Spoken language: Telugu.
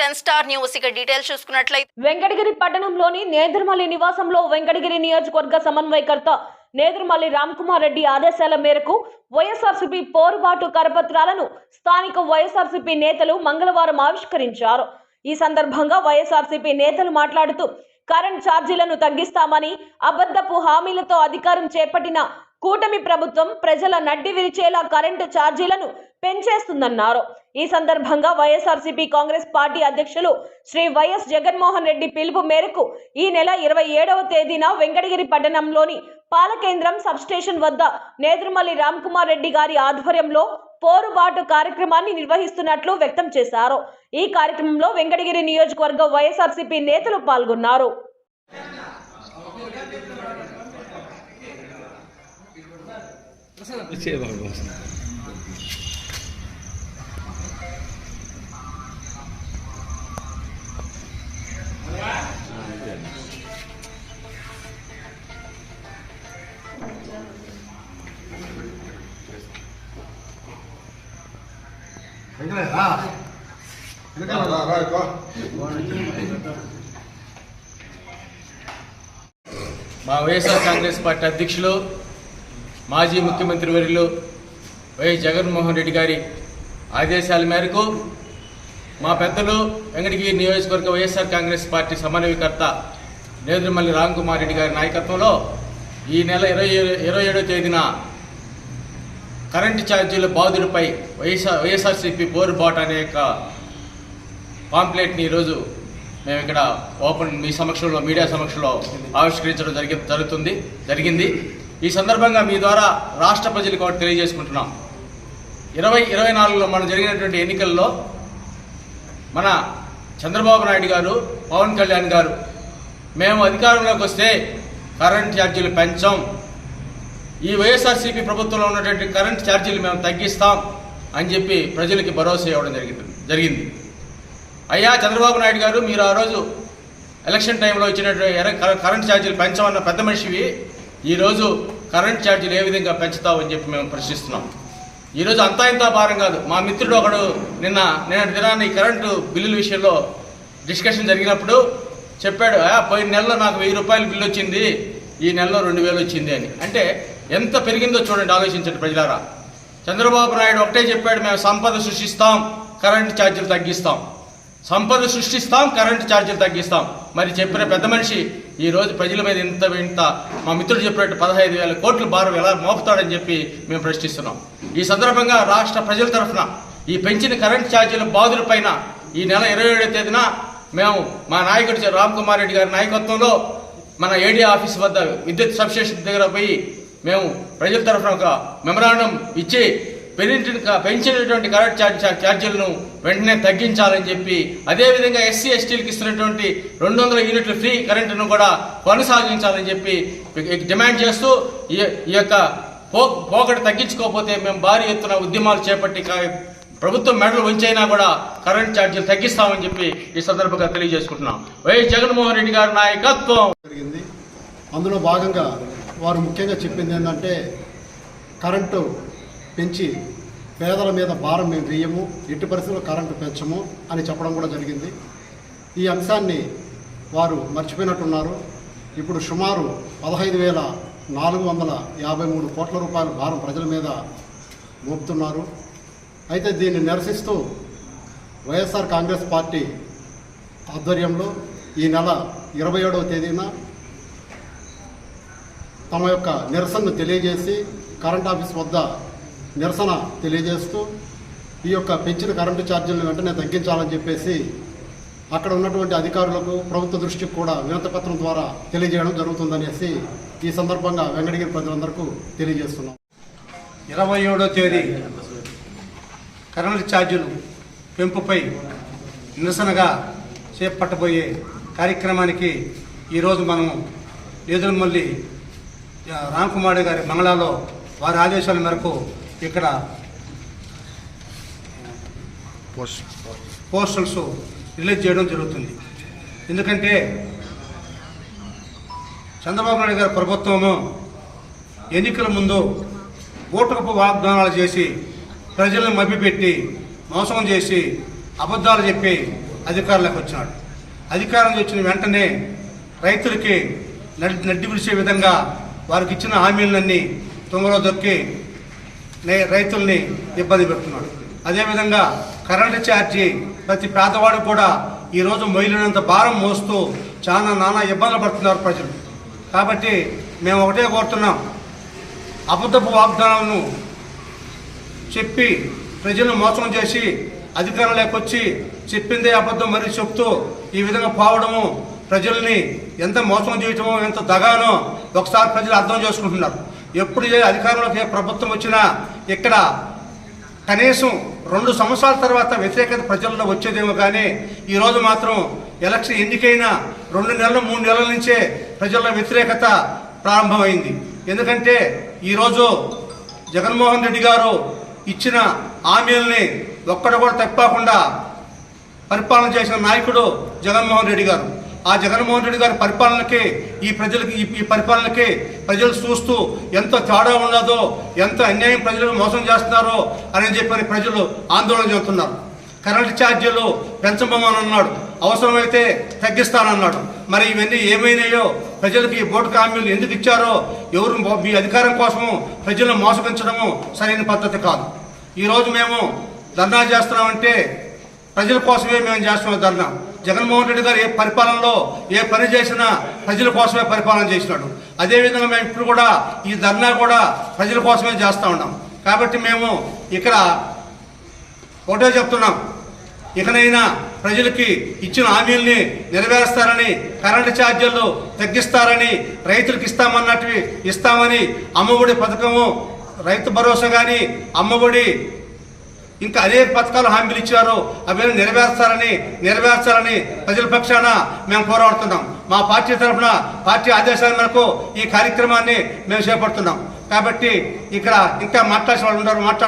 Ten star news. ఇక డీటెయిల్స్ చూసుకున్నట్లయితే వెంకటగిరి పట్టణంలోని నేదురుమల్లి నివాసంలో వెంకటగిరి నియోజకవర్గ సమన్వయకర్త నేదురుమల్లి రామ్కుమార్ రెడ్డి ఆదేశాల మేరకు వైఎస్ఆర్సీపీ పోరుబాటు కరపత్రాలను స్థానిక వైఎస్ఆర్సీపీ నేతలు మంగళవారం ఆవిష్కరించారు. ఈ సందర్భంగా వైఎస్ఆర్సీపీ నేతలు మాట్లాడుతూ కరెంట్ ఛార్జీలను తగ్గిస్తామని అబద్ధపు హామీలతో అధికారం చేపట్టిన కూటమి ప్రభుత్వం ప్రజల నడ్డి విరిచేలా కరెంటు ఛార్జీలను పెంచేస్తుందన్నారు. ఈ సందర్భంగా వైఎస్ఆర్సీపీ కాంగ్రెస్ పార్టీ అధ్యక్షులు శ్రీ వైఎస్ జగన్మోహన్ రెడ్డి పిలుపు మేరకు ఈ నెల ఇరవై ఏడవ తేదీన వెంకటగిరి పట్టణంలోని పాలకేంద్రం సబ్స్టేషన్ వద్ద నేదురుమల్లి రామ్కుమార్ రెడ్డి గారి ఆధ్వర్యంలో పోరుబాటు కార్యక్రమాన్ని నిర్వహిస్తున్నట్లు వ్యక్తం చేశారు. ఈ కార్యక్రమంలో వెంకటగిరి నియోజకవర్గ వైఎస్ఆర్సీపీ నేతలు పాల్గొన్నారు. మా వైఎస్ఆర్ కాంగ్రెస్ పార్టీ అధ్యక్షులు మాజీ ముఖ్యమంత్రి వర్యులు వైఎస్ జగన్మోహన్ రెడ్డి గారి ఆదేశాల మేరకు మా పెద్దలు వెంకటగిరి నియోజకవర్గ వైఎస్ఆర్ కాంగ్రెస్ పార్టీ సమన్వయకర్త నేదురుమల్లి రామ్ కుమార్ రెడ్డి గారి నాయకత్వంలో ఈ నెల ఇరవై ఇరవై ఏడో తేదీన కరెంటు ఛార్జీల బాధుడిపై వైఎస్ఆర్ వైఎస్ఆర్సీపీ పోరుబాటు అనే యొక్క పాంప్లెట్ని ఈరోజు మేము ఇక్కడ ఓపెన్ మీ సమక్షంలో మీడియా సమక్షంలో ఆవిష్కరించడం జరిగి జరుగుతుంది జరిగింది. ఈ సందర్భంగా మీ ద్వారా రాష్ట్ర ప్రజలకు ఒకటి తెలియజేసుకుంటున్నాం. ఇరవై ఇరవై నాలుగులో మనం జరిగినటువంటి ఎన్నికల్లో మన చంద్రబాబు నాయుడు గారు పవన్ కళ్యాణ్ గారు మేము అధికారంలోకి వస్తే కరెంట్ ఛార్జీలు పెంచాం. ఈ వైఎస్ఆర్సీపీ ప్రభుత్వంలో ఉన్నటువంటి కరెంట్ ఛార్జీలు మేము తగ్గిస్తాం అని చెప్పి ప్రజలకి భరోసా ఇవ్వడం జరిగింది జరిగింది. అయ్యా చంద్రబాబు నాయుడు గారు మీరు ఆ రోజు ఎలక్షన్ టైంలో ఇచ్చినటువంటి కరెంట్ ఛార్జీలు పెంచమన్న పెద్ద మనిషివి ఈరోజు కరెంట్ ఛార్జీలు ఏ విధంగా పెంచుతావు అని చెప్పి మేము ప్రశ్నిస్తున్నాం. ఈరోజు అంతా ఇంత భారం కాదు. మా మిత్రుడు ఒకడు నిన్న నిన్న దినాన్ని కరెంటు బిల్లుల విషయంలో డిస్కషన్ జరిగినప్పుడు చెప్పాడు పోయిన నెలలో నాకు వెయ్యి రూపాయలు బిల్లు వచ్చింది ఈ నెలలో రెండు వేలు వచ్చింది అని. అంటే ఎంత పెరిగిందో చూడండి ఆలోచించండి ప్రజలారా. చంద్రబాబు నాయుడు ఒకటే చెప్పాడు మేము సంపద సృష్టిస్తాం కరెంటు ఛార్జీలు తగ్గిస్తాం. సంపద సృష్టిస్తాం కరెంటు ఛార్జీలు తగ్గిస్తాం. మరి చెప్పిన పెద్ద మనిషి ఈ రోజు ప్రజల మీద ఇంత ఇంత మా మిత్రుడు చెప్పినట్టు పదహైదు వేల కోట్లు భారం ఎలా మోపుతాడని చెప్పి మేము ప్రశ్నిస్తున్నాం. ఈ సందర్భంగా రాష్ట్ర ప్రజల తరఫున ఈ పెంచిన కరెంట్ ఛార్జీల బాధుల ఈ నెల ఇరవై ఏడవ తేదీన మేము మా నాయకుడు రామ్ కుమార్ రెడ్డి గారి నాయకత్వంలో మన ఏడీ ఆఫీస్ వద్ద విద్యుత్ సబ్స్టేషన్ దగ్గర పోయి మేము ప్రజల తరఫున ఒక మెమరాండం ఇచ్చి పెరిగిన పెంచినటువంటి కరెంట్ ఛార్జ్ ఛార్జీలను వెంటనే తగ్గించాలని చెప్పి అదేవిధంగా ఎస్సీ ఎస్టీలకు ఇస్తున్నటువంటి రెండు వందల యూనిట్ల ఫ్రీ కరెంటును కూడా కొనసాగించాలని చెప్పి డిమాండ్ చేస్తూ ఈ ఈ యొక్క పో పోకడ తగ్గించుకోకపోతే మేము భారీ ఎత్తున ఉద్యమాలు చేపట్టి ప్రభుత్వం మెడలు ఉంచైనా కూడా కరెంట్ ఛార్జీలు తగ్గిస్తామని చెప్పి ఈ సందర్భంగా తెలియజేసుకుంటున్నాం. వైఎస్ జగన్మోహన్ రెడ్డి గారి నాయకత్వం. జరిగింది. అందులో భాగంగా వారు ముఖ్యంగా చెప్పింది ఏంటంటే కరెంటు పెంచి పేదల మీద భారం మేము వేయము ఎట్టి పరిస్థితుల్లో కరెంటు పెంచము అని చెప్పడం కూడా జరిగింది. ఈ అంశాన్ని వారు మర్చిపోయినట్టున్నారు. ఇప్పుడు సుమారు పదహైదు వేల నాలుగు వందల యాభై మూడు కోట్ల రూపాయల భారం ప్రజల మీద మోపుతున్నారు. అయితే దీన్ని నిరసిస్తూ వైఎస్ఆర్ కాంగ్రెస్ పార్టీ ఆధ్వర్యంలో ఈ నెల ఇరవై ఏడవ తేదీన తమ యొక్క నిరసనను తెలియజేసి కరెంట్ ఆఫీస్ వద్ద నిరసన తెలియజేస్తూ ఈ యొక్క పెంచిన కరెంటు ఛార్జీలను వెంటనే తగ్గించాలని చెప్పేసి అక్కడ ఉన్నటువంటి అధికారులకు ప్రభుత్వ దృష్టికి కూడా వినతపత్రం ద్వారా తెలియజేయడం జరుగుతుందనేసి ఈ సందర్భంగా వెంకటగిరి ప్రజలందరికీ తెలియజేస్తున్నాం. ఇరవై ఏడో తేదీ కరెంటు ఛార్జీలు పెంపుపై నిరసనగా చేపట్టబోయే కార్యక్రమానికి ఈరోజు మనం ఎదురుమల్లి రామ్కుమార్ గారి బంగ్లాలో వారి ఆదేశాల మేరకు ఇక్కడ పోస్టల్స్ రిలీజ్ చేయడం జరుగుతుంది. ఎందుకంటే చంద్రబాబు నాయుడు గారి ప్రభుత్వము ఎన్నికల ముందు ఓటుకపు వాగ్దానాలు చేసి ప్రజలను మభ్యపెట్టి మోసం చేసి అబద్ధాలు చెప్పి అధికారంలోకి వచ్చినాడు. అధికారంలోకి వచ్చిన వెంటనే రైతులకి నడ్డి నడ్డి విడిచే విధంగా వారికి ఇచ్చిన హామీలన్నీ తుంగలో దొక్కి రైతుల్ని ఇబ్బంది పెడుతున్నాడు. అదేవిధంగా కరెంటు ఛార్జీ ప్రతి పేదవాడు కూడా ఈరోజు మొయిలినంత భారం మోస్తూ చాలా నానా ఇబ్బందులు పడుతున్నారు ప్రజలు. కాబట్టి మేము ఒకటే కోరుతున్నాం. అబద్ధపు వాగ్దానాలను చెప్పి ప్రజలను మోసం చేసి అధికారంలోకి వచ్చి చెప్పిందే అబద్ధం మరి చెప్తూ ఈ విధంగా పోవడము ప్రజల్ని ఎంత మోసం చేయటమో ఎంత దగానో ఒకసారి ప్రజలు అర్థం చేసుకుంటున్నారు. ఎప్పుడు ఏ అధికారంలోకి ఏ ప్రభుత్వం వచ్చినా ఇక్కడ కనీసం రెండు సంవత్సరాల తర్వాత వ్యతిరేకత ప్రజల్లో వచ్చేదేమో కానీ ఈరోజు మాత్రం ఎలక్షన్ ఎన్నికైనా రెండు నెలలు మూడు నెలల నుంచే ప్రజల్లో వ్యతిరేకత ప్రారంభమైంది. ఎందుకంటే ఈరోజు జగన్మోహన్ రెడ్డి గారు ఇచ్చిన హామీలని ఒక్కడ కూడా తప్పకుండా పరిపాలన చేసిన నాయకుడు జగన్మోహన్ రెడ్డి గారు. ఆ జగన్మోహన్ రెడ్డి గారి పరిపాలనకే ఈ ప్రజలకి ఈ- పరిపాలనకే ప్రజలు చూస్తూ ఎంత తేడా ఉన్నదో ఎంత అన్యాయం ప్రజలకు మోసం చేస్తున్నారో అని చెప్పని ప్రజలు ఆందోళన చెందుతున్నారు. కరెంటు ఛార్జీలు పెంచబోమని అన్నాడు. అవసరమైతే తగ్గిస్తానన్నాడు. మరి ఇవన్నీ ఏమైనాయో ప్రజలకు ఈ బోటు హామీలు ఎందుకు ఇచ్చారో ఎవరు మీ అధికారం కోసము ప్రజలను మోసగించడము సరైన పద్ధతి కాదు. ఈరోజు మేము ధర్నా చేస్తున్నామంటే ప్రజల కోసమే మేము చేస్తున్నాం ధర్నా. జగన్మోహన్ రెడ్డి గారు ఏ పరిపాలనలో ఏ పని చేసినా ప్రజల కోసమే పరిపాలన చేసినాడు. అదేవిధంగా మేము ఇప్పుడు కూడా ఈ ధర్నా కూడా ప్రజల కోసమే చేస్తూ ఉన్నాం. కాబట్టి మేము ఇక్కడ ఒకటే చెప్తున్నాం. ఇకనైనా ప్రజలకి ఇచ్చిన హామీల్ని నెరవేరుస్తారని కరెంటు ఛార్జీలు తగ్గిస్తారని రైతులకు ఇస్తామన్నట్టు ఇస్తామని అమ్మఒడి పథకము రైతు భరోసా కానీ అమ్మఒడి ఇంకా అనేక పథకాలు హామీలు ఇచ్చారు. అవన్నీ నెరవేర్చాలని నెరవేర్చాలని ప్రజల పక్షాన మేము పోరాడుతున్నాం. మా పార్టీ తరఫున పార్టీ ఆదేశాల మేరకు ఈ కార్యక్రమాన్ని మేము చేపడుతున్నాం. కాబట్టి ఇక్కడ ఇంకా మాట్లాడే వాళ్ళు ఉన్నారు మాట్లాడు